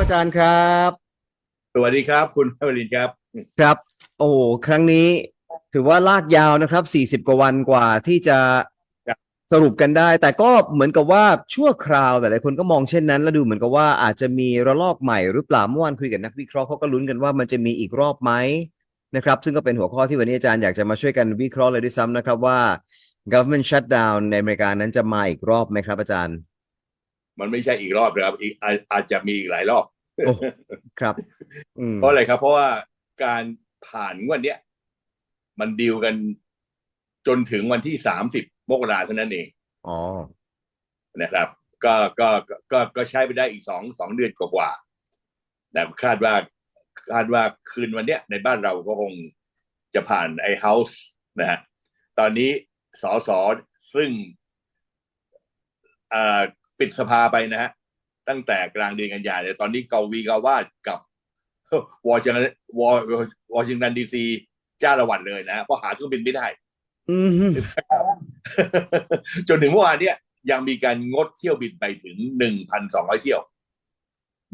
อาจารย์ครับ สวัสดีครับ คุณพลินครับ ครับ โอ้โหครั้งนี้ถือว่าลากยาวนะครับสี่สิบกว่าวันกว่าที่จะครับสรุปกันได้ แต่ก็เหมือนกับว่าชั่วคราวแต่หลายคนก็มองเช่นนั้น แล้วดูเหมือนกับว่าอาจจะมีระลอกใหม่หรือเปล่าเมื่อวานคุยกับนักวิเคราะห์เขาก็ลุ้นกันว่ามันจะมีอีกรอบไหมนะครับ ซึ่งก็เป็นหัวข้อที่วันนี้อาจารย์อยากจะมาช่วยกันวิเคราะห์เลยด้วยซ้ำนะครับว่า government shutdown ในอเมริกานั้นจะมาอีกรอบไหมครับอาจารย์ มันไม่ใช่อีกรอบนะครับอีกอาอาจจะมีอีกหลายรอบโอ้ครับอืมเพราะอะไรครับ เพราะว่าการผ่านงวดเนี้ยมันดีลกันจนถึงวันที่สามสิบมกราเท่านั้นเองอ๋อนะครับ ก็ก็ก็ก็ใช้ไปได้อีกสองสองเดือนกว่าๆนะคาดว่าคาดว่าคืนวันเนี้ยในบ้านเราก็คงจะผ่านไอ้เฮาส์นะฮะตอนนี้สอสอซึ่งเอ่อ ปิดสภาไปนะฮะตั้งแต่กลางเดือนกันยายนเนี่ยตอนนี้เกาวีกาวาดกับวอชิงตันวอวอชิงตันดีซีจ้าละวันเลยนะฮะเพราะหาเครื่องบินไม่ได้อืมจนถึงเมื่อวานเนี่ยยังมีการงดเที่ยวบินไปถึงหนึ่งพันสองร้อยเที่ยว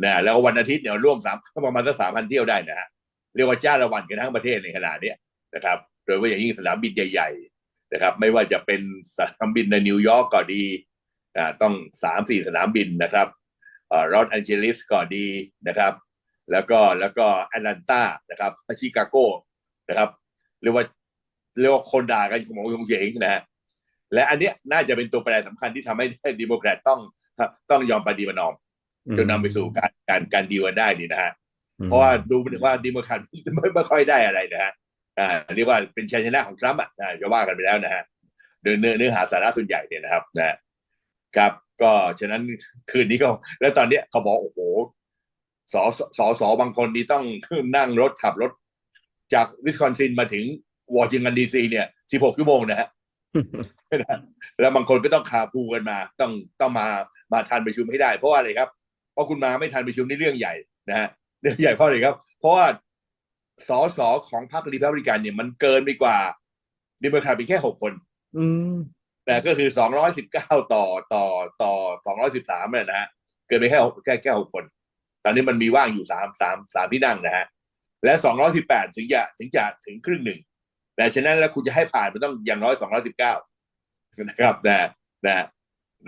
นะแล้ววันอาทิตย์เนี่ยร่วมสามประมาณสักสามพันเที่ยวได้นะฮะเรียกว่าจ้าละวันกันทั้งประเทศในขณะเนี้ยนะครับ โดยเฉพาะอย่างยิ่งสนามบินใหญ่ ๆ นะครับ ไม่ว่าจะเป็นสนามบินในนิวยอร์กก็ดีอ่า ต้องสามสี่สนามบินนะครับรอสแอนเจลิสก็ดีนะครับ แล้วก็แล้วก็แอตแลนตานะครับชิคาโกนะครับเรียกว่าเรียกว่าคนด่ากันของยงเหยงนะฮะและอันเนี้ยน่าจะเป็นตัวแปรสำคัญที่ทำให้ดิโมแครตต้องต้องยอมปฏิบัตินอมจนนำไปสู่การการการดีลกันได้นี่นะฮะเพราะว่าดูเหมือนว่าดิโมแครตไม่ไม่ค่อยได้อะไรนะฮะอ่าเรียกว่าเป็นชัยชนะของทรัมป์อะอ่าจะว่ากันไปแล้วนะฮะเนื้อเนื้อเนื้อหาสาระส่วนใหญ่เนี่ยนะครับนะ ครับก็ฉะนั้นคืนนี้ก็ แล้วตอนเนี้ยเขาบอกโอ้โหสอสอสอบางคนนี่ต้องนั่งรถขับรถ จากวิสคอนซินมาถึงวอชิงตันดีซีเนี่ย16ชั่วโมงนะฮะแล้วบางคนก็ต้องคาพูกันมา ต้องต้องมามาทันประชุมให้ได้ เพราะว่าอะไรครับ เพราะคุณมาไม่ทันประชุมนี่เรื่องใหญ่นะฮะเรื่องใหญ่เพราะอะไรครับ เพราะว่าสอสอของพรรครีพับลิกันเนี่ยมันเกินไปกว่าดิโมแครตเป็นแค่หกคน อืม แต่ก็คือสองร้อยสิบเก้าต่อต่อต่อสองร้อยสิบสามเนี่ยนะฮะเกินไปแค่แค่แค่หกคน ตอนนี้มันมีว่างอยู่สามสามสามที่นั่งนะฮะและสองร้อยสิบแปดถึงจะถึงจะถึงครึ่งหนึ่งแต่ฉะนั้นแล้วคุณจะให้ผ่านมันต้องอย่างน้อยสองร้อยสิบเก้านะครับนะนะ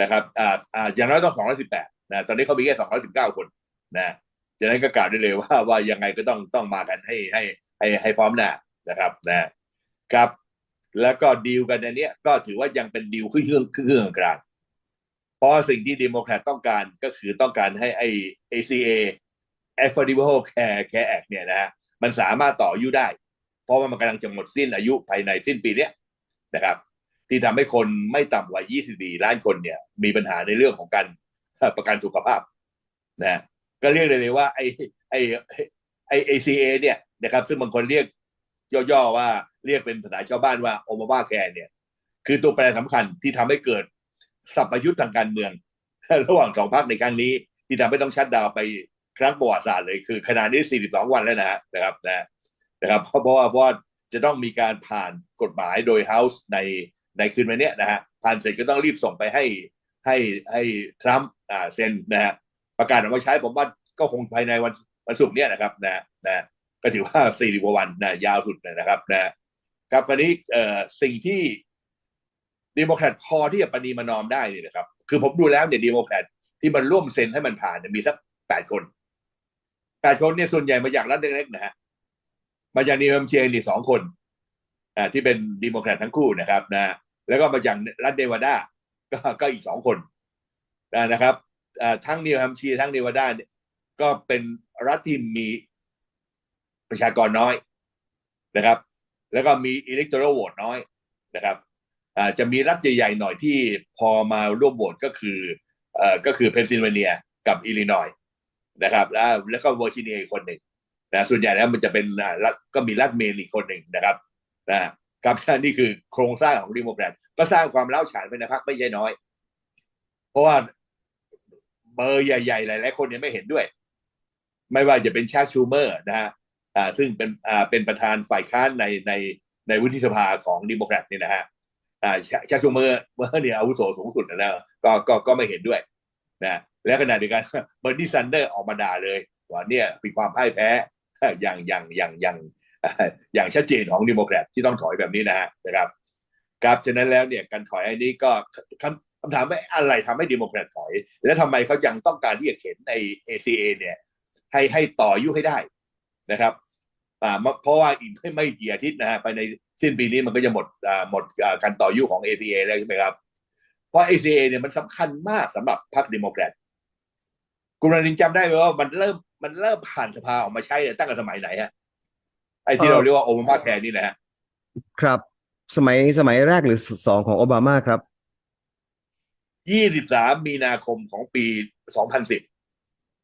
นะครับอ่าอ่าอย่างน้อยต้องสองร้อยสิบแปดนะตอนนี้เขามีแค่สองร้อยสิบเก้าคนนะฉะนั้นก็กล่าวได้เลยว่าว่ายังไงก็ต้องต้องมากันให้ให้ให้ให้พร้อมหน้านะครับนะครับ แล้วก็ดีลกันในนี้ก็ถือว่ายังเป็นดีลขึ้นเครื่องขึ้นเครื่องกลางเพราะสิ่งที่เดโมแครตต้องการก็คือต้องการให้ไอ ACA Affordable Care Care Act เนี่ยนะฮะมันสามารถต่ออายุได้ เพราะว่ามันกำลังจะหมดสิ้นอายุภายในสิ้นปีเนี้ยนะครับ ที่ทำให้คนไม่ต่ำกว่า 24 ล้านคนเนี่ย มีปัญหาในเรื่องของการประกันสุขภาพนะฮะก็เรียกได้เลยว่าไอไอไอ ACA เนี่ยนะครับ ซึ่งบางคนเรียกย่อๆว่า เรียกเป็นภาษาชาวบ้านว่าโอมาบ้าแคร์เนี่ย คือตัวแปรสำคัญที่ทำให้เกิดสัพยุทธ์ทางการเมือง ระหว่างสองพรรคในครั้งนี้ ที่ทำให้ต้องชัดดาวไปครั้งประวัติศาสตร์เลยคือขณะนี้ 42 วันแล้วนะนะครับนะนะครับเพราะเพราะว่าเพราะว่าจะต้องมีการผ่านกฎหมายโดย House ในในคืนวันนี้นะฮะผ่านเสร็จก็ต้องรีบส่งไปให้ให้ให้ทรัมป์อ่าเซ็นนะฮะประกาศออกมาใช้ผมว่าก็คงภายในวันวันศุกร์เนี้ยนะครับนะนะก็ถือว่า40กว่าวันนะยาวสุดนะครับนะ ครับวันนี้สิ่งที่ดีโมแครตพอที่จะประนีประนอมได้เนี่ยนะครับ คือผมดูแล้วเนี่ยดีโมแครตที่มันร่วมเซ็นให้มันผ่านเนี่ยมีสักแปดคนแปดคนเนี่ยส่วนใหญ่มาจากรัฐเล็กๆนะฮะมาจากนิวแฮมเชียร์นี่สองคนอ่าที่เป็นดีโมแครตทั้งคู่นะครับนะแล้วก็มาจากรัฐเนวาดาก็ก็อีกสองคนนะครับอ่าทั้งนิวแฮมเชียร์ทั้งเนวาดาเนี่ยก็เป็นรัฐที่มีประชากรน้อยนะครับ แล้วก็มีอิเล็กโทรโหวตน้อยนะครับจะมีรัฐใหญ่ๆหน่อยที่พอมาร่วมโหวตก็คืออก็คือเพนซิลเวเนียกับอิลลินอยนะครับแล้วแล้วก็เวอร์จิเนียอีกคนหนึ่งนะส่วนใหญ่แล้วมันจะเป็นรัฐก็มีรัฐเมนอีกคนหนึ่งนะครับนะครับนี่คือโครงสร้างของดิโมแครตก็สร้างความเล้าฉานไปในพรรคไม่ใช่น้อย เพราะว่าเบอร์ใหญ่ๆหลายๆคนยังไม่เห็นด้วย ไม่ว่าจะเป็นชาร์ชูเมอร์นะฮะ ซึ่งเป็นอ่าเป็นประธานฝ่ายค้านในในในวุฒิสภาของดิโมแครตเนี่ยนะฮะอ่าชาร์ชูเมอร์เมื่อเนี่ยอาวุโสสูงสุดนะก็ก็ก็ไม่เห็นด้วยนะและขณะเดียวกันเบอร์นีซันเดอร์ออกมาด่าเลยว่าเนี่ยเป็นความพ่ายแพ้อย่างอย่างอย่างอย่างอย่างชัดเจนของดิโมแครตที่ต้องถอยแบบนี้นะฮะนะครับครับฉะนั้นแล้วเนี่ยการถอยอันนี้ก็คำคำถามว่าอะไรทำให้ดิโมแครตถอย และทำไมเขายังต้องการที่จะเข็นใน ACA เนี่ยให้ให้ต่ออยุให้ได้นะครับ อ่าเพราะว่าอีกไม่ไม่กี่อาทิตย์นะฮะไปในสิ้นปีนี้มันก็จะหมดอ่าหมดอ่าการต่ออายุของ ACA แล้วใช่ไหมครับ เพราะ ACA เนี่ยมันสำคัญมากสำหรับพรรคดิโมแครตคุณรณินจำได้ไหมว่ามันเริ่มมันเริ่มผ่านสภาออกมาใช้เนี่ยตั้งแต่สมัยไหนฮะไอ้ที่เราเรียกว่าโอบามาแคร์นี่นะฮะครับ สมัยสมัยแรกหรือสองของโอบามาครับยี่สิบสามมีนาคมของปีสองพันสิบ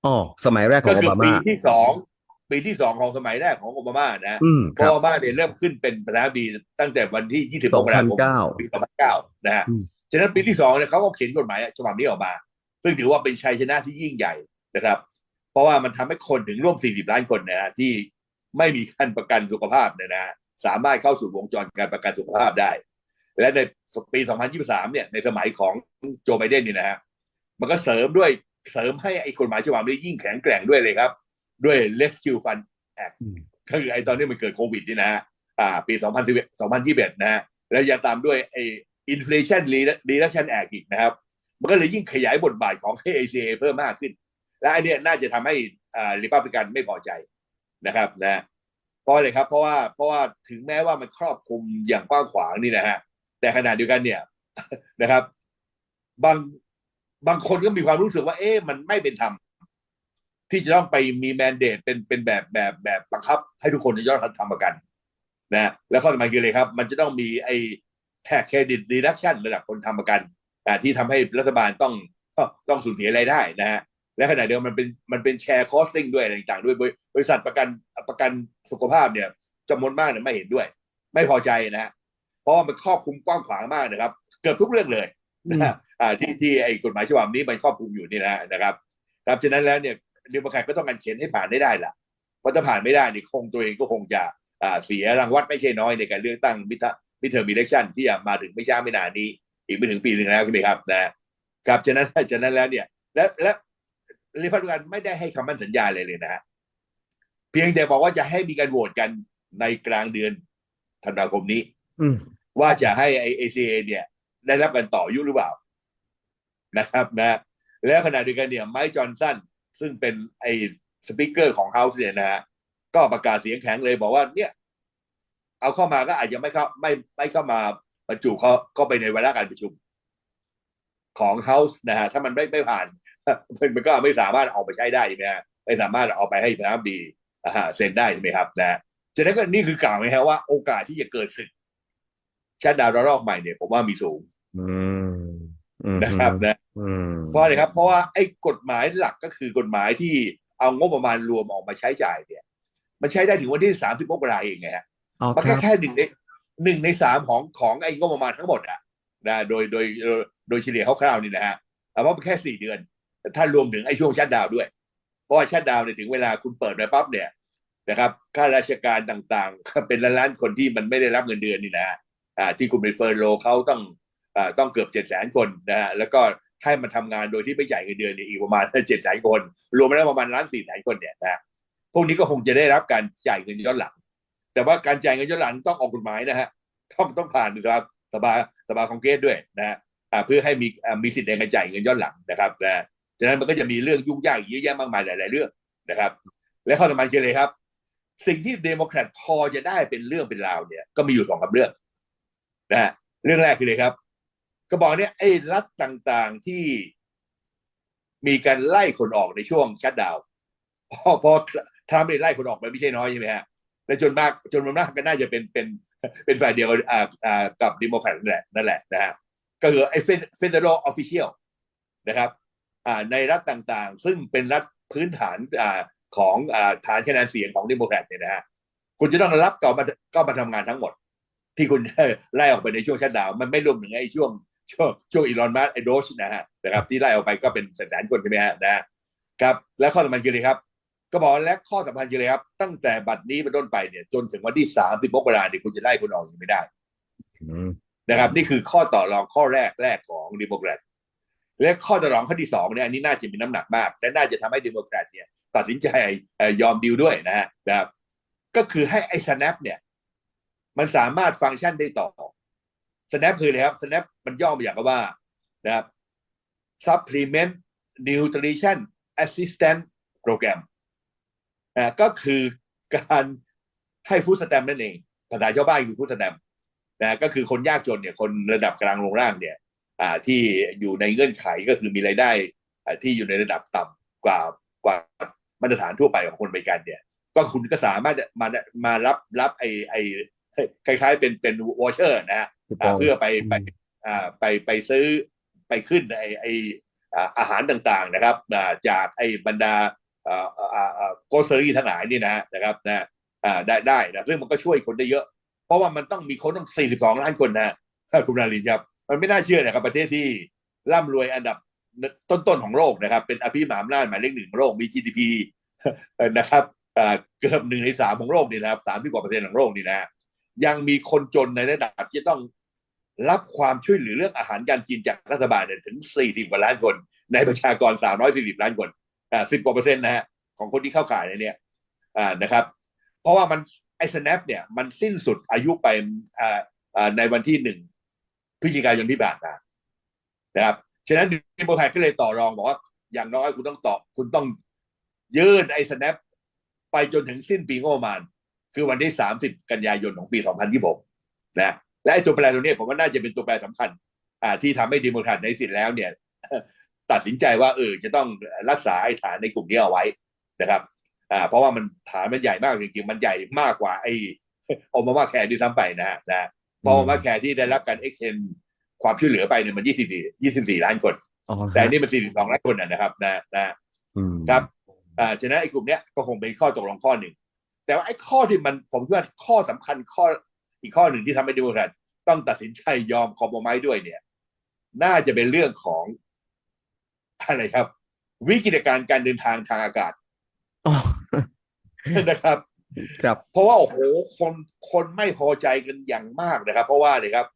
อ๋อสมัยแรกขอก็งโอคือบาปีมาที่สอง ปีที่สองของสมัยแรกของโอบามานะอืมเพครัราะบโอบามาเนี่ยเริ่มขึ้นเป็นประธานาธิบดีตั้งแต่วันที่ยี่สิบสมองกพัรานคมเก้าปีสองพันเก้านะฮะอืมฉะนั้นปีที่สองเนี่ยเขาก็เขียนกฎหมายฉบับนี้ออกมา ซึ่งถือว่าเป็นชัยชนะที่ยิ่งใหญ่นะครับ เพราะว่ามันทำให้คนถึงร่วม 40 ล้านคนนะฮะที่ไม่มีการประกันสุขภาพเนี่ยนะฮะสามารถเข้าสู่วงจรการประกันสุขภาพได้ และในปี 2023 เนี่ยในสมัยของโจไบเดนนี่นะฮะมันก็เสริมด้วยเสริมให้ไอ้กฎหมายฉบับนี้ยิ่งแข็งแกร่งด้วยเลยครับ ด้วย Rescue Fund Act อืมก็คือไอ้ตอนนี้มันเกิดโควิดนี่นะฮะอ่าปี2021 2021นะฮะแล้วยังตามด้วยไอ้ Inflation Reduction Act อีกนะครับ มันก็เลยยิ่งขยายบทบาทของ ACA เพิ่มมากขึ้น และอันเนี้ยน่าจะทำให้อ่าริพับลิกันไม่พอใจนะครับนะเพราะอะไรครับ เพราะว่าเพราะว่าถึงแม้ว่ามันครอบคลุมอย่างกว้างขวางนี่นะฮะแต่ขณะเดียวกันเนี่ยนะครับ บางบางคนก็มีความรู้สึกว่า เอ๊ะมันไม่เป็นธรรม ที่จะต้องไปมีแมนเดตเป็นเป็นแบบแบบแบบบังคับ ให้ทุกคนจะยอดทำประกันนะแล้วข้อสำคัญคืออะไรครับ มันจะต้องมีไอ้แท็กเครดิตดีดักชันระดับคนทำประกันอ่าที่ทำให้รัฐบาลต้องต้องสูญเสียรายได้นะฮะและขณะเดียวกันมันเป็นมันเป็นแชร์คอสติ้งด้วยอะไรต่างๆด้วยบริบริษัทประกันประกันสุขภาพเนี่ยจำนวนมากเนี่ยไม่เห็นด้วย ไม่พอใจนะฮะเพราะว่ามันครอบคลุมกว้างขวางมากนะครับ เกือบทุกเรื่องเลยนะฮะอ่าที่ที่ไอ้กฎหมายฉบับนี้มันครอบคลุมอยู่นี่นะฮะนะครับครับฉะนั้นแล้วเนี่ย เดโมแครตก็ต้องการเขียนให้ผ่านได้ได้ล่ะเพราะถ้าผ่านไม่ได้นี่คงตัวเองก็คงจะอ่าเสียรางวัลไม่ใช่น้อยในการเลือกตั้งมิทมิเทอร์มิเลชันที่จะมาถึงไม่ช้าไม่นานนี้ อีกไม่ถึงปีหนึ่งแล้วใช่ไหมครับนะครับฉะนั้นฉะนั้นแล้วเนี่ย และและริพับลิกันไม่ได้ให้คำมั่นสัญญาเลยเลยนะฮะเพียงแต่บอกว่าจะให้มีการโหวตกันในกลางเดือนธันวาคมนี้อืมว่าจะให้ไอเอซีเนี่ย ได้รับการต่ออายุหรือเปล่านะครับนะแล้วขณะเดียวกันเนี่ยไมค์จอห์นสัน ซึ่งเป็นไอสปิเกอร์ของเฮาส์เนี่ยนะฮะก็ประกาศเสียงแข็งเลยบอกว่าเนี่ยเอาเข้ามาก็อาจจะไม่เข้าไม่ไม่เข้ามาบรรจุเขาเข้าไปในวาระการประชุม ของเฮาส์นะฮะถ้ามันไม่ไม่ผ่านมันก็ไม่สามารถเอาไปใช้ได้ใช่ไหมฮะไม่สามารถเอาไปให้ประธานาธิบดีอ่าเซ็นได้ใช่ไหมครับนะฉะนั้นก็นี่คือกล่าวไงฮะว่าโอกาสที่จะเกิดศึกชาติดาวระลอกใหม่เนี่ยผมว่ามีสูงอืมอืมนะครับนะอืม เพราะอะไรครับ เพราะว่าไอ้กฎหมายหลักก็คือกฎหมายที่เอางบประมาณรวมออกมาใช้จ่ายเนี่ย มันใช้ได้ถึงวันที่สามสิบมกราเองไงฮะอ๋อมันคแค่รับแค่หนึ่งในหนึ่งในสามของของไอ้งบประมาณทั้งหมดอะนะโดยโดยโดยโดยเฉลี่ยคร่าวๆนี่นะฮะแต่ว่ามันแค่สี่เดือนแต่ถ้ารวมถึงไอ้ช่วงชัดดาวน์ด้วย เพราะว่าชัดดาวน์เนี่ยถึงเวลาคุณเปิดไปปั๊บเนี่ยนะครับข้าราชการต่างๆ เป็นล้านๆคนที่มันไม่ได้รับเงินเดือนนี่นะฮะอ่าที่คุณไปเฟิร์โลเขาต้องอ่าต้องเกือบเจ็ดแสนคนนะฮะแล้วก็ ให้มันทำงานโดยที่ไม่จ่ายเงินเดือนเนี่ยอีกประมาณเจ็ดแสนคน รวมแล้วประมาณล้านสี่แสนคนเนี่ยนะพวกนี้ก็คงจะได้รับการจ่ายเงินย้อนหลัง แต่ว่าการจ่ายเงินย้อนหลังต้องออกกฎหมายนะฮะต้องต้องผ่านนะครับสภาสภาคองเกรสด้วยนะฮะเพื่อให้มีมีสิทธิ์ในการจ่ายเงินย้อนหลังนะครับนะฉะนั้นมันก็จะมีเรื่องยุ่งยากเยอะแยะมากมายหลาย ๆ เรื่องนะครับ และข้อสำคัญคือเลยครับ สิ่งที่เดโมแครตพอจะได้เป็นเรื่องเป็นราวเนี่ย ก็มีอยู่สองกับเรื่องนะเรื่องแรกคือเลยครับ ก็บอกเนี่ยไอ้รัฐต่างๆที่มีการไล่คนออกในช่วงชัดดาวพอพอทรัมป์ได้ไล่คนออกไปไม่ใช่น้อยใช่ไหมฮะและจนมากจนมากก็น่าจะเป็นเป็นเป็นฝ่ายเดียวอ่าอ่ากับดิโมแครตนั่นแหละนั่นแหละนะฮะก็คือไอ้ federal official นะครับอ่าในรัฐต่างๆ ซึ่งเป็นรัฐพื้นฐานอ่าของอ่าฐานคะแนนเสียงของดิโมแครตเนี่ยนะฮะคุณจะต้องรับก็มาก็มาทำงานทั้งหมด ที่คุณไล่ออกไปในช่วงชัดดาวมันไม่รวมถึงไอ้ช่วง ช่วงช่วงอีลอนมัสไอ้โดชนะฮะนะครับที่ไล่ออกไปก็เป็นแสนๆคนใช่ไหมฮะนะฮะครับ และข้อสำคัญคืออะไรครับ ก็บอกและข้อสำคัญคืออะไรครับ ตั้งแต่บัดนี้เป็นต้นไปเนี่ย จนถึงวันที่สามสิบมกราเนี่ยคุณจะไล่คนออกยังไม่ได้อืมนะครับ นี่คือข้อต่อรองข้อแรกแรกของดิโมแครตและข้อต่อรองข้อที่สองเนี่ยอันนี้น่าจะมีน้ำหนักมาก และน่าจะทำให้เดโมแครตเนี่ย ตัดสินใจเอ่อยอมดีลด้วยนะฮะนะครับ ก็คือให้ไอ้ snap เนี่ย มันสามารถฟังก์ชันได้ต่อ snap คืออะไรครับ snap มันย่อมาจากคำว่านะครับ supplement nutrition assistant program อ่าก็คือการให้ฟู้ดสแตมนั่นเอง ภาษาชาวบ้านคือฟู้ดสแตมนะก็คือคนยากจนเนี่ยคนระดับกลางลงล่างเนี่ยอ่าที่อยู่ในเงื่อนไขก็คือมีรายได้ที่อยู่ในระดับต่ำกว่ากว่ามาตรฐานทั่วไปของคนอเมริกันเนี่ย ก็คุณก็สามารถมามารับรับไอไอ คล้าย ๆ เป็นเป็นวอเชอร์นะฮะถูกต้อ่าองเพื่อไปไปอ่าไปไปซื้อไปขึ้นไอไออ่าอาหารต่างๆนะครับอ่าจากไอบรรดาอ่าอ่าอ่าโกสรี่ทั้งหลายนี่นะนะครับนะอ่าได้ได้นะซึ่งมันก็ช่วยคนได้เยอะ เพราะว่ามันต้องมีคนต้อง 42 ล้านคนนะคุณนารินครับมันไม่น่าเชื่อนะครับประเทศที่ร่ำรวยอันดับต้นๆของโลกนะครับ เป็นอภิมหาอำนาจหมายเลขหนึ่งของโลกมี GDP นะครับอ่าเกือบหนึ่งในสามของโลกนี่นะครับสามที่กว่าเปอร์เซ็นต์ของโลกนี่นะ ยังมีคนจนในระดับที่ต้องรับความช่วยเหลือเรื่องอาหารการกินจากรัฐบาลเนี่ยถึง 40 กว่าล้านคน ในประชากร 340 ล้านคนอ่า10กว่าเปอร์เซ็นต์นะฮะของคนที่เข้าข่ายในเนี่ยอ่านะครับ เพราะว่ามันไอ้ snap เนี่ยมันสิ้นสุดอายุไปอ่าอ่าในวันที่หนึ่งพฤศจิกายนที่ผ่านมานะครับฉะนั้นดิโมแพก็เลยต่อรองบอกว่า อย่างน้อยคุณต้องต่อคุณต้องยื่นไอ้ snap ไปจนถึงสิ้นปีงบประมาณ คือวันที่ 30 กันยายนของปี 2026 นะ และไอ้ตัวแปรตัวเนี้ยผมว่าน่าจะเป็นตัวแปรสำคัญ อ่า ที่ทำให้ดิโมแครตในที่สุดแล้วเนี่ย ตัดสินใจว่าเออจะต้องรักษาไอ้ฐานในกลุ่มนี้เอาไว้นะครับ อ่า เพราะว่ามันฐานมันใหญ่มากจริงๆมันใหญ่มากกว่าไอ้โอมาว่าแคร์ที่ทำไปนะฮะนะเพราะโอมาแคร์ที่ได้รับการเอ็กเซนความช่วยเหลือไปเนี่ยมัน 24 24 ล้านคนอ๋อแต่อันนี่มัน42ล้านคนนะนะครับ นะนะอืมครับอ่าฉะนั้นไอ้กลุ่มเนี้ยก็คงเป็นข้อตกลงข้อหนึ่ง แต่ว่าไอ้ข้อที่มันผมคิดว่าข้อสำคัญข้ออีกข้อหนึ่งที่ทำให้ดิโมแครตต้องตัดสินใจยอมคอมโพไมด้วยเนี่ย น่าจะเป็นเรื่องของอะไรครับ วิกฤตการณ์การเดินทางทางอากาศอ๋อนะครับ ครับ เพราะว่าโอ้โหคนคนไม่พอใจกันอย่างมากนะครับ เพราะว่าเลยครับ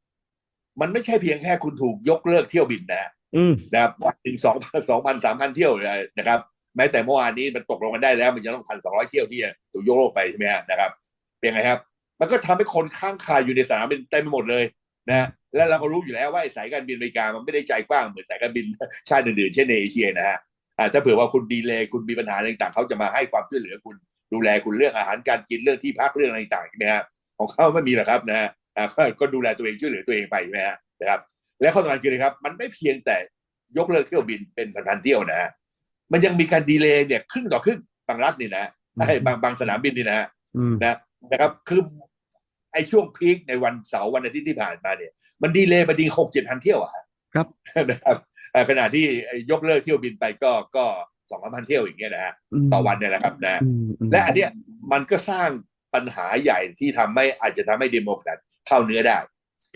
มันไม่ใช่เพียงแค่คุณถูกยกเลิกเที่ยวบินนะฮะอืมนะครับวันหนึ่งสองสองพันสามพันเที่ยวเลยนะครับ แม้แต่เมื่อวานนี้มันตกลงกันได้แล้ว มันยังต้องพันสองร้อยเที่ยวที่จะถูกยกเลิกไปใช่ไหมนะครับ เป็นไงครับ มันก็ทำให้คนข้างคาอยู่ในสนามบินเต็มไปหมดเลยนะและเราก็รู้อยู่แล้วว่าสายการบินอเมริกามันไม่ได้ใจกว้างเหมือนสายการบินชาติอื่นๆเช่นในเอเชียนะฮะถ้าเผื่อว่าคุณดีเลย์คุณมีปัญหาอะไรต่างๆเขาจะมาให้ความช่วยเหลือคุณดูแลคุณเรื่องอาหารการกินเรื่องที่พักเรื่องอะไรต่างๆใช่ไหมฮะของเขาไม่มีหรอกครับนะฮะก็ก็ดูแลตัวเองช่วยเหลือตัวเองไปใช่ไหมฮะนะครับ และข้อสำคัญคืออะไรครับ มันไม่เพียงแต่ยกเลิกเที่ยวบินเป็นพันๆเที่ยวนะฮะ มันยังมีการดีเลย์เนี่ยครึ่งต่อครึ่งบางรัฐนี่นะฮะไอ้บางบางสนามบินนี่นะฮะอืมนะนะครับคือไอ้ช่วงพีคในวันเสาร์วันอาทิตย์ที่ผ่านมาเนี่ย มันดีเลยมันดีหกเจ็ดพันเที่ยวอะฮะครับนะครับอ่าขณะที่ยกเลิกเที่ยวบินไปก็ก็สองพันเที่ยวอย่างเงี้ยนะฮะมต่อวันเนี่ยนะครับนะอืมมและอันเนี้ยมันก็สร้างปัญหาใหญ่ที่ทำให้อาจจะทำให้เดโมแครตเข้าเนื้อได้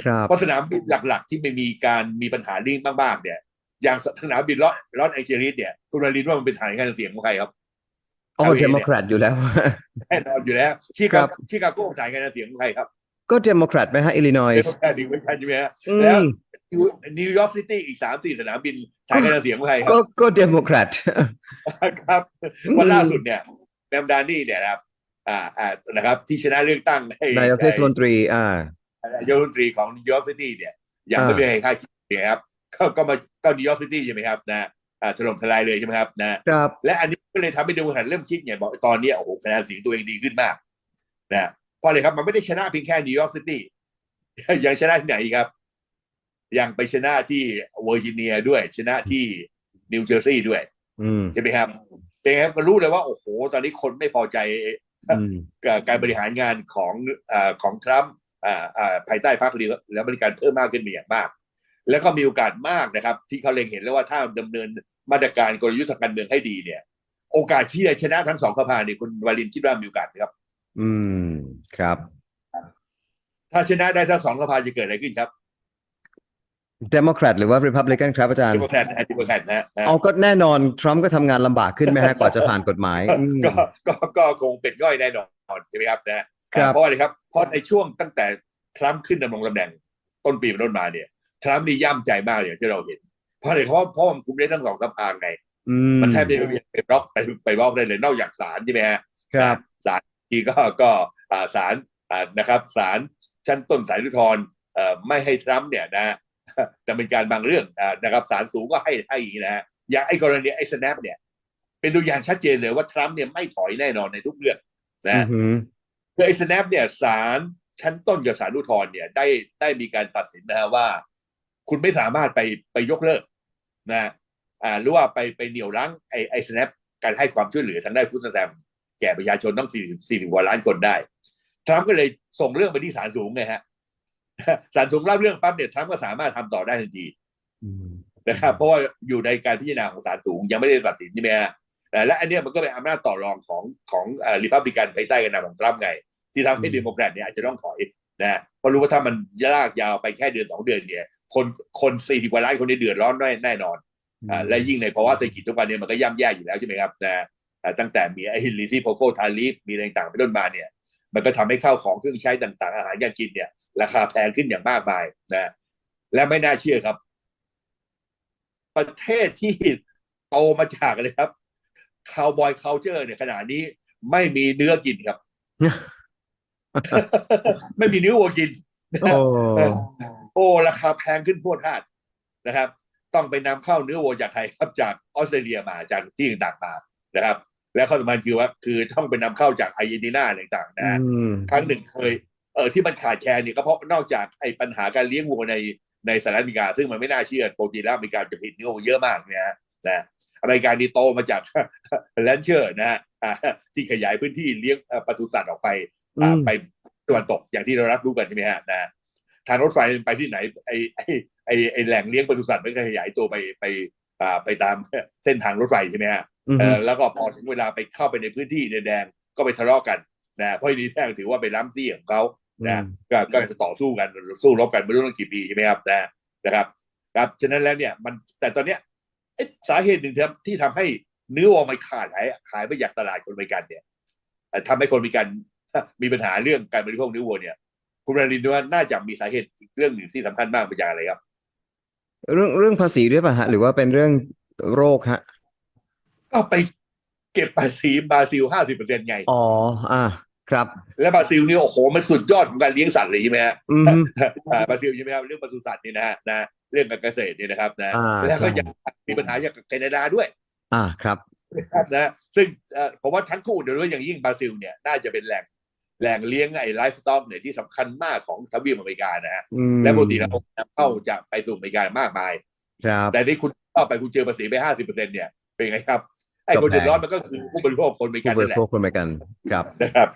ครับเพราะสนามบินหลัก ๆ ที่ไม่มีการมีปัญหาลิงก์มากๆเนี่ย อย่างสนามบินลอสลอสแองเจลิสเนี่ยคุณวารินว่ามันเป็นฐานการเสียงของใครครับอ๋อ LA เดโมแครตอยู่แล้วแน่นอนอยู่แล้วชิครัคาบชิคาโกฐานการเสียงของใครครับ ก็เดโมแครตไหมฮะอิลลินอยเดส์โมแครตอีกเหมือนกันใช่ไหมฮะอืแล้วมนิวยอร์กซิตี้อีกสามสี่สนามบินฐานการเสียงของใครครัก็บก็เดโมแครตครับวันล่าสุดเนี่ยแมมดานี่เนี่ยนะครับอ่าอ่านะครับ ที่ชนะเลือกตั้งให้นายกเทศมนตรีอ่านายกรัฐมนตรีของนิวยอร์กซิตี้เนี่ยยังไม่อ่ามีใครคาดคิดเลยครับก็ก็มา ก็นิวยอร์กซิตี้ใช่ไหมครับนะอ่าถล่มทลายเลยใช่ไหมครับนะครับและอันนี้ก็เลยทำให้เดโมแครตเริ่มคิดไงบอกตอนเนี้ยโอ้โหคะแนนเสียงตัวเองดีขึ้นมากนะเพราะอะไรครับมันไม่ได้ชนะเพียงแค่นิวยอร์กซิตี้ยังชนะที่ไหนอีกครับ ยังไปชนะที่เวอร์จิเนียด้วย ชนะที่นิวเจอร์ซีย์ด้วยอืมใช่ไหมครับเป็นไงครับก็รู้เลยว่า โอ้โห ตอนนี้คนไม่พอใจอืมกับการบริหารงานของอาของทรัมป์อ่าอ่าภายใต้พรรครีและบริการเพิ่มมากขึ้นเป็นอย่างมาก แล้วก็มีโอกาสมากนะครับ ที่เขาเล็งเห็นแล้วว่าถ้าดำเนินมาตรการกลยุทธ์ทางการเมืองให้ดีเนี่ย โอกาสที่จะชนะทั้งสองสภาเนี่ยคุณวาลินคิดว่ามีโอกาสไหมครับ อืมครับ ถ้าชนะได้ทั้งสองสภาจะเกิดอะไรขึ้นครับเดโมแครตหรือว่าริพับลิกันครับอาจารย์ดิโมแครตนะดิโมแครตนะนะเอาก็แน่นอนทรัมป์ก็ทำงานลำบากขึ้นไหมฮะกว่าจะผ่านกฎหมายอืมก็ก็ก็คงเป็นย่อยแน่นอนใช่ไหมครับนะครับเพราะอะไรครับเพราะในช่วงตั้งแต่ทรัมป์ขึ้นดำรงตำแหน่งต้นปีเป็นต้นมาเนี่ย ทรัมป์นี่ย่ำใจมากอย่างที่เราเห็น เพราะอะไรเพราะเพราะมันคุมได้ทั้งสองสภาไงอืมมันแทบจะไม่มีไปบล็อกไปไปบล็อกได้เลยนอกจากศาลใช่ไหมฮะครับศาลทีก็ก็อ่าศาลอ่านะครับศาลชั้นต้นสายอุทธรณ์เอ่อไม่ให้ทรัมป์เนี่ยนะจะเป็นการบางเรื่องอ่านะครับศาลสูงก็ให้ให้อย่างนี้นะฮะอย่างไอ้กรณีไอ้ snap เนี่ย เป็นตัวอย่างชัดเจนเลยว่าทรัมป์เนี่ยไม่ถอยแน่นอนในทุกเรื่องนะอือหือคือไอ้ snap เนี่ยศาลชั้นต้นกับศาลอุทธรณ์เนี่ยได้ได้มีการตัดสินนะฮะว่า คุณไม่สามารถไปไปยกเลิกนะอ่าหรือว่าไปไปเหนี่ยวรั้งไอ้ไอ้ snap การให้ความช่วยเหลือทางด้านฟุตสแตมป์แก่ประชาชนต้องสี่สี่กว่าล้านคนได้ทรัมป์ก็เลยส่งเรื่องไปที่ศาลสูงไงฮะศาลสูงรับเรื่องปั๊บเนี่ยทรัมป์ก็สามารถทำต่อได้ทันทีอืมนะครับเพราะว่าอยู่ในการพิจารณาของศาลสูงยังไม่ได้ตัดสินใช่ไหมฮะเอ่อและอันเนี้ยมันก็เป็นอำนาจต่อรองของของริพับลิกันภายใต้การนำของทรัมป์ไง ที่ทำให้เดโมแครตเนี่ยอาจจะต้องถอยนะเพราะรู้ว่าถ้ามันลากยาวไปแค่เดือนสองเดือนเนี่ย คนคนสี่สิบกว่าล้านคนนี้เดือดร้อนแน่แน่นอนอ่าและยิ่งในภาวะเศรษฐกิจทุกวันเนี้มันก็ย่ำแย่อยู่แล้วใช่ไหมครับนะอ่าตั้งแต่มีไอ้ลิซี่โพโคทาลีฟมีอะไรต่างๆไปต้นมาเนี่ย มันก็ทำให้ข้าวของเครื่องใช้ต่างๆ อาหารการกินเนี่ย ราคาแพงขึ้นอย่างมากมายนะและไม่น่าเชื่อครับ ประเทศที่โตมาจากเลยครับคาวบอยเคาเจอร์เนี่ยขนาดนี้ไม่มีเนื้อกินครับ ไม่มีเนื้อวัวกินโอ้โอ้ราคาแพงขึ้นโพดทาดนะครับ ต้องไปนำเข้าเนื้อวัวจากใครครับจากออสเตรเลียมาจากที่ต่างๆมานะครับ และข้อสำคัญคือว่าคือต้องไปนำเข้าจากอาร์เจนตินาอะไรต่างๆนะอืมครั้งหนึ่งเคยเออที่มันขาดแคลนเนี่ยก็เพราะนอกจากไอ้ปัญหาการเลี้ยงวัวในในสหรัฐอเมริกา ซึ่งมันไม่น่าเชื่อปกติแล้วอเมริกาจะผลิตเนื้อวัวเยอะมากเนี่ยนะนะอเมริกานี่โตมาจากแลนเชอร์นะฮะอ่าที่ขยายพื้นที่เลี้ยงเอ่อปศุสัตว์ออกไปอ่าอืมไปตะวันตกอย่างที่เรารับรู้กันใช่ไหมฮะนะ ทางรถไฟไปที่ไหนไอ้ไอ้ไอ้ไอ้แหล่งเลี้ยงปศุสัตว์มันก็ขยายตัวไปไปอ่าไปตามเส้นทางรถไฟใช่ไหมฮะอืมเออแล้วก็พอถึงเวลาไปเข้าไปในพื้นที่แดงๆก็ไปทะเลาะกันนะเพราะดีแท่งถือว่าไปล้ำที่ของเขานะก็ก็จะต่อสู้กันสู้รบกันไม่รู้ตั้งกี่ปีใช่ไหมครับนะนะครับ ครับฉะนั้นแล้วเนี่ยมันแต่ตอนเนี้ยเอ๊ะสาเหตุหนึ่งที่ทำที่ทำให้เนื้อวัวมันขาดหายหายไปจากตลาดคนอเมริกันเนี่ยเอ่อทำให้คนอเมริกันมีปัญหาเรื่องการบริโภคเนื้อวัวเนี่ย คุณรารินดูว่าน่าจะมีสาเหตุอีกเรื่องหนึ่งที่สำคัญมากเป็นจากอะไรครับ เรื่องเรื่องภาษีด้วยป่ะฮะ หรือว่าเป็นเรื่องโรคฮะ ก็ไปเก็บภาษีบราซิลห้าสิบเปอร์เซ็นต์ไง อ๋อ อ่า ครับ และบราซิลเนี่ยโอ้โหมันสุดยอดของการเลี้ยงสัตว์เลยใช่ไหมฮะ อืมอ่าบราซิลใช่ไหมครับเรื่องปศุสัตว์นี่นะฮะนะเรื่องการเกษตรเนี่ยนะครับนะอ่าแล้วก็ใช่ ยังมีปัญหาจากแคนาดาด้วยอ่า ครับ นะครับนะซึ่งเอ่อผมว่าทั้งคู่โดยเฉพาะอย่างยิ่งบราซิลเนี่ยน่าจะเป็นแหล่ง แหล่งเลี้ยงไอ้ไลฟ์สต็อกเนี่ยที่สำคัญมากของทวีปอเมริกานะฮะอืมและปกติเรานำเข้าจากไปสู่อเมริกามากมายครับแต่ที่คุณเข้าไปคุณเจอภาษีไปห้าสิบเปอร์เซ็นเนี่ยเป็นไงครับไอ้ก็คนเดือดร้อนแพงมันก็คือผู้บริโภคคนอเมริผู้กันบนั่รินแหละโภคคนอเมริกันครับนะครับ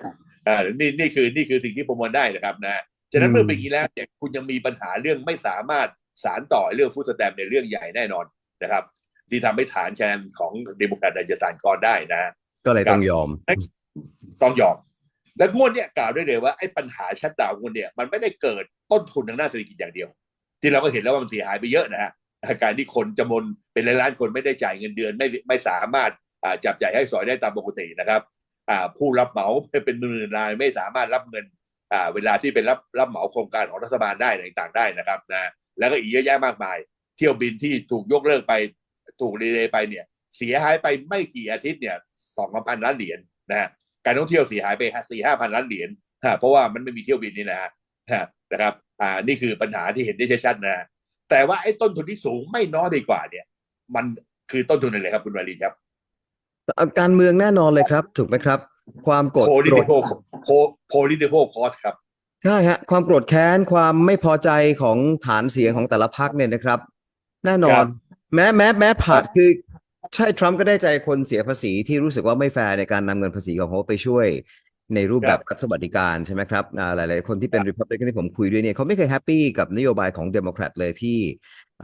อ่านี่นี่คือนี่คือสิ่งที่ประมวลได้นะครับนะฉะนั้นอืมเมื่อเป็นอย่างนี้แล้วเนี่ยคุณยังมีปัญหาเรื่องไม่สามารถสารต่อเรื่องฟู้ดสแตมป์ในเรื่องใหญ่แน่นอนนะครับ ที่ทำให้ฐานคะแนนของเดโมแครตจะสานกรได้นะ ก็เลยต้องยอมต้องยอม และงวดเนี่ยกล่าวได้เลยว่าไอ้ปัญหาชัดดาวงวดเนี่ยมันไม่ได้เกิดต้นทุนทางด้านเศรษฐกิจอย่างเดียว ที่เราก็เห็นแล้วว่ามันเสียหายไปเยอะนะฮะการที่คนจำนวนเป็นล้านคนไม่ได้จ่ายเงินเดือนไม่ไม่สามารถจับจ่ายให้สอยได้ตามปกตินะครับผู้รับเหมาเป็นหมื่นรายไม่สามารถรับเงินเวลาที่เป็นรับรับเหมาโครงการของรัฐบาลได้ต่างๆได้นะครับนะแล้วก็อีกเยอะแยะมากมาย เที่ยวบินที่ถูกยกเลิกไปถูกรีเลย์ไปเนี่ย เสียหายไปไม่กี่อาทิตย์เนี่ยสองพันล้านเหรียญนะฮะ การท่องเที่ยวเสียหายไปสี่ห้าพันล้านเหรียญฮะเพราะว่ามันไม่มีเที่ยวบินนี่นะฮะฮะนะครับอ่านี่คือปัญหาที่เห็นได้ชัดๆนะฮะแต่ว่าไอ้ต้นทุนที่สูงไม่น้อยไปกว่าเนี่ย มันคือต้นทุนอะไรครับคุณวารีครับการเมืองแน่นอนเลยครับ ถูกไหมครับ ความโกรธโพลิโกรติธโคโพโพลิติโคคอสครับใช่ฮะความโกรธแค้นความไม่พอใจของฐานเสียงของแต่ละพรรคเนี่ยนะครับ แน่นอครันบแม้แม้แม้ผ่านคือ ใช่ทรัมป์ก็ได้ใจคนเสียภาษีที่รู้สึกว่าไม่แฟร์ในการนำเงินภาษีของเขาไปช่วยในรูปแบบรัฐสวัสดิการใช่ไหมครับอ่าหลาย ๆ คนที่เป็นริพับลิกันที่ผมคุยด้วยเนี่ยเขาไม่เคยแฮปปี้กับนโยบายของเดโมแครตเลยที่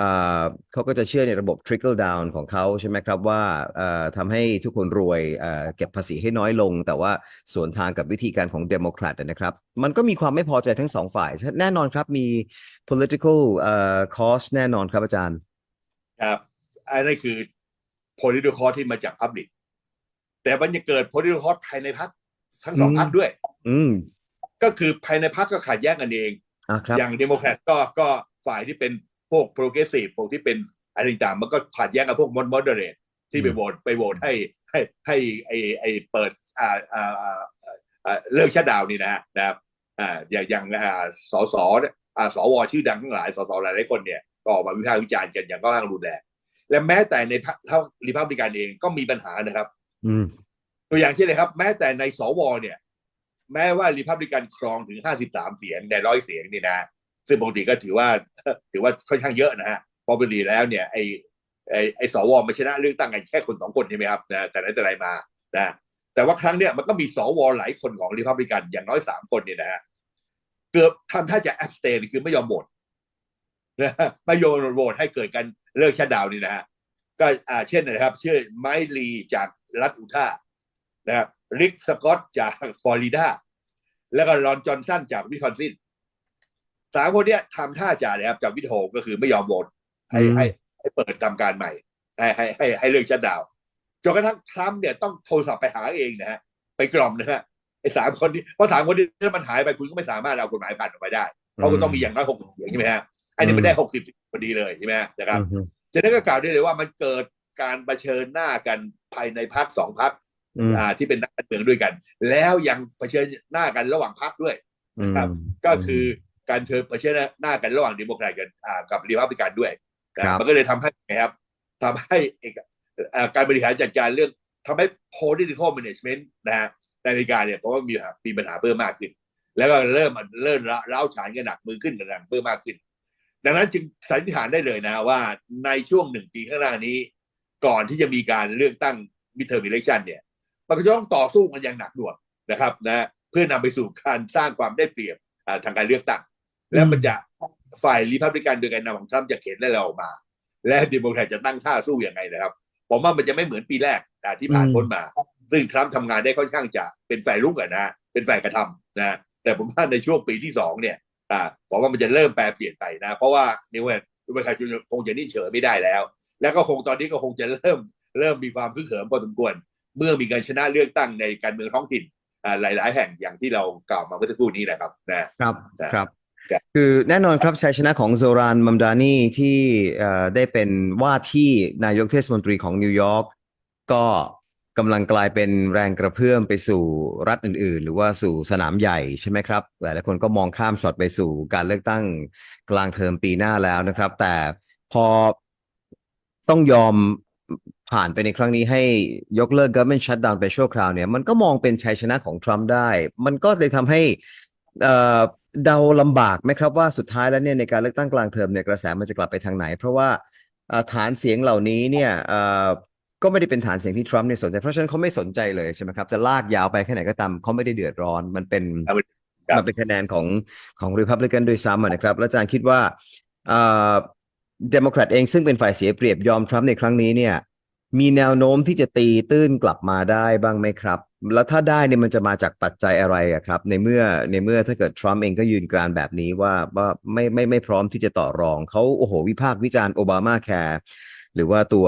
อ่าเขาก็จะเชื่อในระบบ trickle down ของเขาใช่ไหมครับว่าเอ่อทำให้ทุกคนรวยเอ่อเก็บภาษีให้น้อยลง แต่ว่าสวนทางกับวิธีการของเดโมแครตนะครับ มันก็มีความไม่พอใจทั้งสองฝ่าย แน่นอนครับมี political เอ่อ cost แน่นอนครับอาจารย์ ครับอันนี้คือ political cost ที่มาจาก public แต่มันจะเกิด political cost ภายในพรรคทั้งสองอืมพรรคด้วย อืมก็คือภายในพรรคก็ขัดแย้งกันเองอะครับอย่างเดโมแครตก็ก็ฝ่ายที่เป็นพวกโปรเกรสซีฟพวกที่เป็นอะไรต่างๆมันก็ขัดแย้งกับพวกมอนมอดเรทที่ไปโหวตไปโหวตให้ให้ให้ไอไอเปิดอ่าอ่าอ่าอ่าเลิกชัดดาวน์นี่นะฮะนะครับอ่าอย่างอย่างอ่าสสเนี่ยอ่าสวชื่อดังทั้งหลายสสหลายๆคนเนี่ยก็ออกมาวิพากษ์วิจารณ์กันอย่างก็ข้างรุนแรง และแม้แต่ในพรรคเท่าริพับลิกันเองก็มีปัญหานะครับ อืมตัวอย่างเช่นเลยครับ แม้แต่ในสวเนี่ย แม้ว่าริพับลิกันครองถึง 53 เสียงในร้อยเสียงนี่นะ ซึ่งปกติก็ถือว่า ถือว่าค่อนข้างเยอะนะฮะเพราะปกติแล้วเนี่ยไอไอไอสวมาชนะเลือกตั้งกันแค่คนสองคนใช่ไหมครับนะแต่ไหนแต่ไรมานะแต่ว่าครั้งเนี้ยมันก็มีสวหลายคนของริพับลิกันอย่างน้อยสามคนเนี่ยนะฮะเกือบทำท่าจะแอบสเตนคือไม่ยอมโหวต นะฮะไม่ยอมโหวตให้เกิดการเลิกชัดดาวน์นี่นะฮะก็อ่าเช่นนะครับ ชื่อไมลีจากรัฐอุทาห์นะครับริกสกอตจากฟลอริดาแล้วก็รอนจอห์นสันจากวิสคอนซินสามคนเนี้ยทำท่าจะนะครับจากวิทโฮก็คือไม่ยอมโหวตให้อืมให้ให้เปิดทำการใหม่ ให้ให้ให้ให้เลิกชัดดาวน์จนกระทั่งทรัมป์เนี่ยต้องโทรศัพท์ไปหาเองนะฮะไปกล่อมนะฮะไอ้สามคนนี้เพราะสามคนนี้ถ้ามันหายไปคุณก็ไม่สามารถเอากฎหมายผ่านออกไปได้ เพราะคุณต้องมีอย่างน้อยหกเสียงใช่ไหมฮะไอ้นี่มันได้หกสิบพอดีเลยใช่ไหมฮะนะครับอืมฉะนั้นก็กล่าวได้เลยว่ามันเกิดการเผชิญหน้ากันภายในพักสองพักอืมอ่า ที่เป็นนักการเมืองด้วยกัน แล้วยังเผชิญหน้ากันระหว่างพักด้วยครับ ก็คือการเธอเผชิญหน้ากันระหว่างดิโมแครตกันอ่ากับรีพับลิกันด้วยนะครับมันก็เลยทำให้ไงครับทำให้เอกอ่าการบริหารจัดการเรื่องทำให้ political management นะฮะในอเมริกาเนี่ยเพราะว่ามีปัญหามีปัญหาเพิ่มมากขึ้น แล้วก็เริ่มเริ่มเล้าวฉานกันหนักมือขึ้นกันหนักเพิ่มมากขึ้น ดังนั้นจึงสันนิษฐานได้เลยนะว่าในช่วงหนึ่งปีข้างหน้านี้ ก่อนที่จะมีการเลือกตั้ง midterm election เนี่ยมันก็จะต้องต่อสู้กันอย่างหนักหน่วงนะครับนะเพื่อนำไปสู่การสร้างความได้เปรียบอ่าทางการเลือกตั้ง แล้วมันจะฝ่ายรีพับลิกันโดยการนำของทรัมป์จะเข็นและเราออกมา และดิโมแครตจะตั้งท่าสู้ยังไงนะครับผมว่ามันจะไม่เหมือนปีแรกอ่าที่ผ่านพ้นมา ซึ่งทรัมป์ทำงานได้ค่อนข้างจะเป็นฝ่ายรุกอะนะเป็นฝ่ายกระทำนะแต่ผมว่าในช่วงปีที่สองเนี่ย อ่าผมว่ามันจะเริ่มแปลเปลี่ยนไปนะ เพราะว่านิวเวนิวเวคาจูคงจะนิ่งเฉยไม่ได้แล้ว แล้วก็คงตอนนี้ก็คงจะเริ่มเริ่มมีความพึกเหิมพอสมควร เมื่อมีการชนะเลือกตั้งในการเมืองท้องถิ่นอ่าหลาย ๆ แห่งอย่างที่เรากล่าวมาเมื่อสักครู่นี้นะครับนะครับนะครับครับ คือแน่นอนครับชัยชนะของโซรานมัมดานีที่เอ่อได้เป็นว่าที่นายกเทศมนตรีของนิวยอร์กก็ กำลังกลายเป็นแรงกระเพื่อมไปสู่รัฐอื่น ๆ หรือว่าสู่สนามใหญ่ใช่ไหมครับ หลายๆคนก็มองข้ามช็อตไปสู่การเลือกตั้งกลางเทอมปีหน้าแล้วนะครับ แต่พอต้องยอมผ่านไปในครั้งนี้ให้ยกเลิก government shutdown ไปชั่วคราวเนี่ย มันก็มองเป็นชัยชนะของทรัมป์ได้ มันก็เลยทำให้เดาลำบากไหมครับว่าสุดท้ายแล้วเนี่ยในการเลือกตั้งกลางเทอมเนี่ยกระแสมันจะกลับไปทางไหน เพราะว่าฐานเสียงเหล่านี้เนี่ย ก็ไม่ได้เป็นฐานเสียงที่ทรัมป์เนี่ยสนใจ เพราะฉะนั้นเขาไม่สนใจเลยใช่ไหมครับ จะลากยาวไปแค่ไหนก็ตามเขาไม่ได้เดือดร้อน มันเป็นครับมันเป็นคะแนนของของริพับลิกันโดยซ้ำอะนะครับ แล้วอาจารย์คิดว่าเอ่อเดโมแครตเองซึ่งเป็นฝ่ายเสียเปรียบยอมทรัมป์ในครั้งนี้เนี่ย มีแนวโน้มที่จะตีตื้นกลับมาได้บ้างไหมครับ แล้วถ้าได้เนี่ยมันจะมาจากปัจจัยอะไรอะครับ ในเมื่อในเมื่อถ้าเกิดทรัมป์เองก็ยืนกรานแบบนี้ว่าว่าไม่ไม่ไม่พร้อมที่จะต่อรองเขาโอ้โหวิพากษ์วิจารณ์โอบามาแคร์ หรือว่าตัว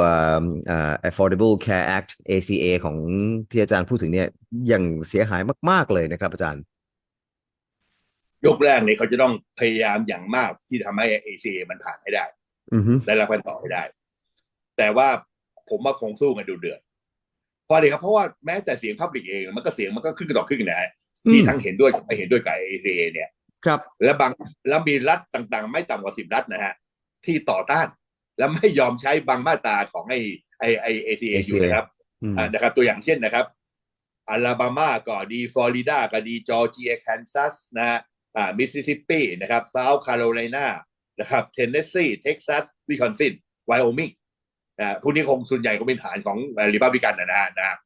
เอ่อ Affordable Care Act ACA ของที่อาจารย์พูดถึงเนี่ยอย่างเสียหายมาก ๆ เลยนะครับ อาจารย์ยกแรกเนี่ยเขาจะต้องพยายามอย่างมากที่ทำให้เอเชีมันผ่านให้ได้อือฮึได้รับการต่อให้ได้ แต่ว่าผมว่าคงสู้กันดูเดือดเพราะอะไรครับเพราะว่าแม้แต่เสียงพับลิกเอง มันก็เสียงมันก็ขึ้นกันต่อขึ้นนะฮะที่ทั้งเห็นด้วยกับไม่เห็นด้วยกับเอเชีเนี่ย ครับ และบางแล้วมีรัฐต่างๆ ไม่ต่ำกว่าสิบรัฐนะฮะที่ต่อต้าน และไม่ยอมใช้บางมาตราของไอไอไอเอซีเออยู่นะครับอืมอ่านะครับตัวอย่างเช่นนะครับอลาบามาก็ดีฟลอริดาก็ดีจอร์เจียแคนซัสนะฮะอ่ามิสซิสซิปปีนะครับเซาท์แคโรไลนานะครับเทนเนสซีเท็กซัสวิคอนซินไวโอมิงอ่าพวกนี้คงส่วนใหญ่ก็เป็นฐานของริพับลิกันนะฮะนะฮะ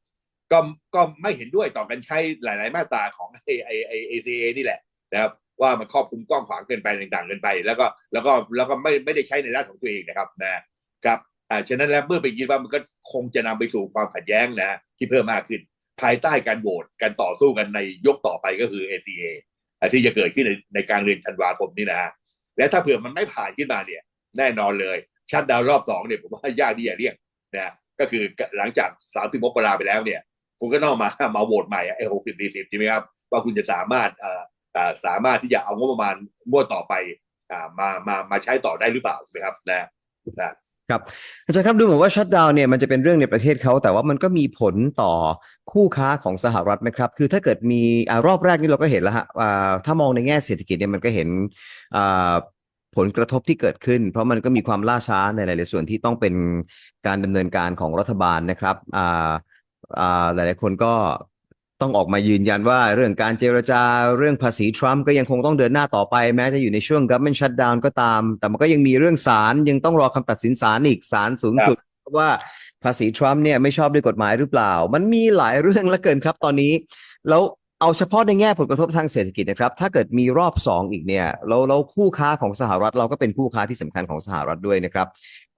ก็ก็ไม่เห็นด้วยต่อกันใช้หลาย ๆ มาตราของไอไอไอเอซีเอนี่แหละนะครับ ว่ามันครอบคลุมกว้างขวางเกินไปต่างๆเกินไป แล้วก็แล้วก็แล้วก็ไม่ไม่ได้ใช้ในด้านของตัวเองนะครับนะครับอ่าฉะนั้นแล้วเมื่อไปคิดว่ามันก็คงจะนำไปสู่ความขัดแย้งนะที่เพิ่มมากขึ้น ภายใต้การโหวตการต่อสู้กันในยกต่อไปก็คือ ACA ที่จะเกิดขึ้นในในกางเดือนธันวาคมนี่นะฮะและถ้าเผื่อมันไม่ผ่านขึ้นมาเนี่ย แน่นอนเลยชัดดาวรอบสองเนี่ยผมว่ายากที่จะเรียกนะก็คือหลังจากสามสิบมกราไปแล้วเนี่ย คุณก็ต้องมามาโหวตใหม่ไอ้หกสิบสี่สิบใช่ไหมครับว่าคุณจะสามารถเอ่อ สามารถที่จะเอางบประมาณงวดต่อไปอ่ามามามาใช้ต่อได้หรือเปล่าใช่ไหมครับนะนะครับอาจารย์ครับดูเหมือนว่าชั t ดาวน์เนี่ยมันจะเป็นเรื่องในประเทศเขาแต่ว่ามันก็มีผลต่อคู่ค้าของสหรัฐไหมครับ คือถ้าเกิดมีอรอบแรกนี่เราก็เห็นแล้วฮะถ้ามองในแง่เศรษฐกิจเนี่ยมันก็เห็นผลกระทบที่เกิดขึ้น เพราะมันก็มีความล่าช้าในหลาย ๆ ส่วนที่ต้องเป็นการดำเนินการของรัฐบาลนะครับหลาย ๆ คนก็ ต้องออกมายืนยันว่าเรื่องการเจรจาเรื่องภาษีทรัมป์ก็ยังคงต้องเดินหน้าต่อไป แม้จะอยู่ในช่วง government shutdown ก็ตาม แต่มันก็ยังมีเรื่องศาลยังต้องรอคำตัดสินศาลอีกศาลสูงสุดว่าภาษีทรัมป์เนี่ยไม่ชอบด้วยกฎหมายหรือเปล่า มันมีหลายเรื่องเหลือเกินครับตอนนี้ แล้วเอาเฉพาะในแง่ผลกระทบทางเศรษฐกิจนะครับ ถ้าเกิดมีรอบสองอีกเนี่ยแล้วแล้วคู่ค้าของสหรัฐเราก็เป็นคู่ค้าที่สำคัญของสหรัฐด้วยนะครับ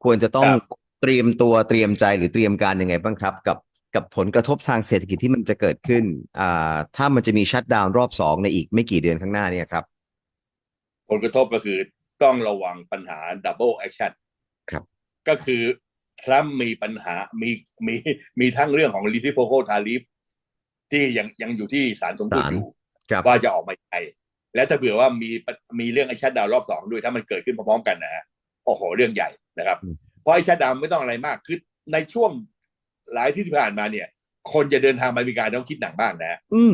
ควรจะต้องครับเตรียมตัวเตรียมใจหรือเตรียมการยังไงบ้างครับ กับ กับผลกระทบทางเศรษฐกิจที่มันจะเกิดขึ้นอ่าถ้ามันจะมีชั t ดาวน์รอบสองในอีกไม่กี่เดือนข้างหน้าเนี่ยครับ ผลกระทบก็คือต้องระวังปัญหาดับเบิลแอคชั่นครับ ก็คือทรัมป์มีปัญหามีมีมีทั้งเรื่องของ reciprocal tariff ที่ยังยังอยู่ที่ศาลสูงสุดศาลอยู่ครับว่าจะออกมายังไงและถ้าเผื่อว่ามีมีเรื่องไอ้ชัดดาวน์รอบสองด้วยถ้ามันเกิดขึ้นพร้อมๆกันนะฮะโอ้โห เรื่องใหญ่นะครับอืมเพราะไอ้ชัดดาวน์ไม่ต้องอะไรมากคือในช่วง หลายที่ที่ผ่านมาเนี่ย คนจะเดินทางมาอเมริกาต้องคิดหนักบ้างนะฮะอืม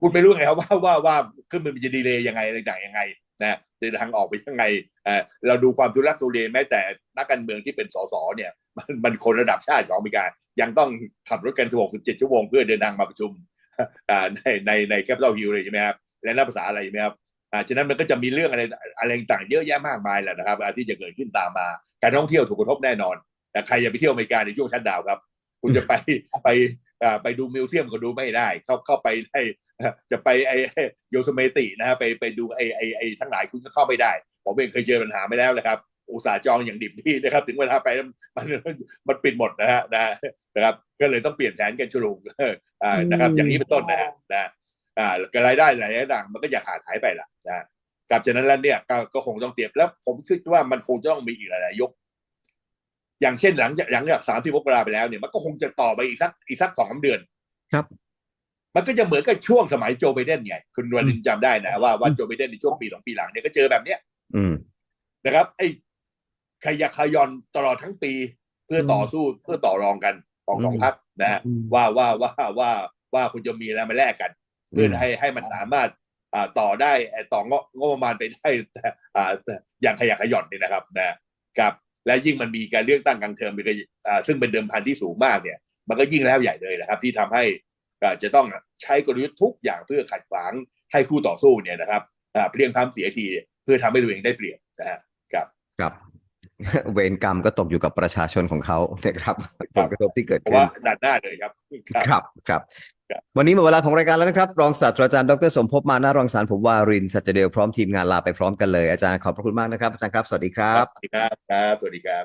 คุณไม่รู้ไงครับว่าว่าว่าขึ้นมันจะดีเลย์ยังไงอะไรต่างยังไงนะจะเดินทางออกไปยังไงเออเราดูความทุรักทุเลแม้แต่นักการเมืองที่เป็นสสเนี่ย มันมันคนระดับชาติของอเมริกา ยังต้องขับรถกัน16 17ชั่วโมงเพื่อเดินทางมาประชุมอ่าในในในแคปิตอลฮิลเลยใช่ไหมครับและนับภาษาอะไรใช่ไหมครับอ่าฉะนั้นมันก็จะมีเรื่องอะไรอะไรต่างๆเยอะแยะมากมายแหละนะครับอ่าที่จะเกิดขึ้นตามมา การท่องเที่ยวถูกกระทบแน่นอนแต่ใครอย่าไปเที่ยวอเมริกาในช่วงชัดดาวน์ครับ คุณจะไปไปอ่าไปดูมิวเซียมก็ดูไม่ได้ เข้าเข้าไปได้จะไปไอโยสเมตินะฮะไปไปดูไอไอไอทั้งหลายคุณก็เข้าไม่ได้ ผมเองเคยเจอปัญหาไม่แล้วนะครับอุตสาห์จองอย่างดิบที่นะครับ ถึงเวลาไปแล้วมันมันปิดหมดนะฮะนะฮะนะครับ ก็เลยต้องเปลี่ยนแผนกันชุลุงอ่านะครับ อย่างนี้เป็นต้นนะฮะนะอ่ารายได้หลายอย่างมันก็อย่าขาดหายไปละนะกับฉะนั้นแล้วเนี่ยก็ก็คงต้องเตรียมแล้วผมคิดว่ามันคงจะต้องมีอีกหลายๆยก อย่างเช่นหลังจากหลังจากสามที่มกราไปแล้วเนี่ยมันก็คงจะต่อไปอีกสักอีกสักสองสามเดือนครับ มันก็จะเหมือนกับช่วงสมัยโจไบเดนไงคุณวันนินจำได้นะว่าว่าโจไบเดนในช่วงปีสองปีหลังเนี่ยก็เจอแบบเนี้ย อืมนะครับ ไอ้ขยักขยอนตลอดทั้งปีเพื่อต่อสู้เพื่อต่อรองกันของสองอืมพรรคนะฮะอืมว่าว่าว่าว่าว่าคุณจะมีอะไรมาแลกกัน เพื่อให้ให้มันสามารถอ่าต่อได้เอ่อต่องบงบประมาณไปได้อ่าอย่างขยักขย่อนนี่นะครับนะครับ และยิ่งมันมีการเลือกตั้งกลางเทอมมันอ่าซึ่งเป็นเดิมพันที่สูงมากเนี่ย มันก็ยิ่งแล้วใหญ่เลยนะครับ ที่ทำให้จะต้องใช้กลยุทธ์ทุกอย่างเพื่อขัดขวางให้คู่ต่อสู้เนี่ยนะครับเพียงพล้ำเสียทีเพื่อทำให้ตัวเองได้เปรียบนะฮะครับครับ เวรกรรมก็ตกอยู่กับประชาชนของเขานะครับผลกระทบที่เกิดเพราะขึ้นว่าดันหน้าเลยครับครับ ครับครับ วันนี้หมดเวลาของรายการแล้วนะครับ รองศาสตราจารย์ดรสมภพมานารังสรรค์ผมวารินทร์สัจเดลพร้อมทีมงานลาไปพร้อมกันเลยอาจารย์ขอบพระคุณมากนะครับอาจารย์ครับ สวัสดีครับ สวัสดีครับครับสวัสดีครับ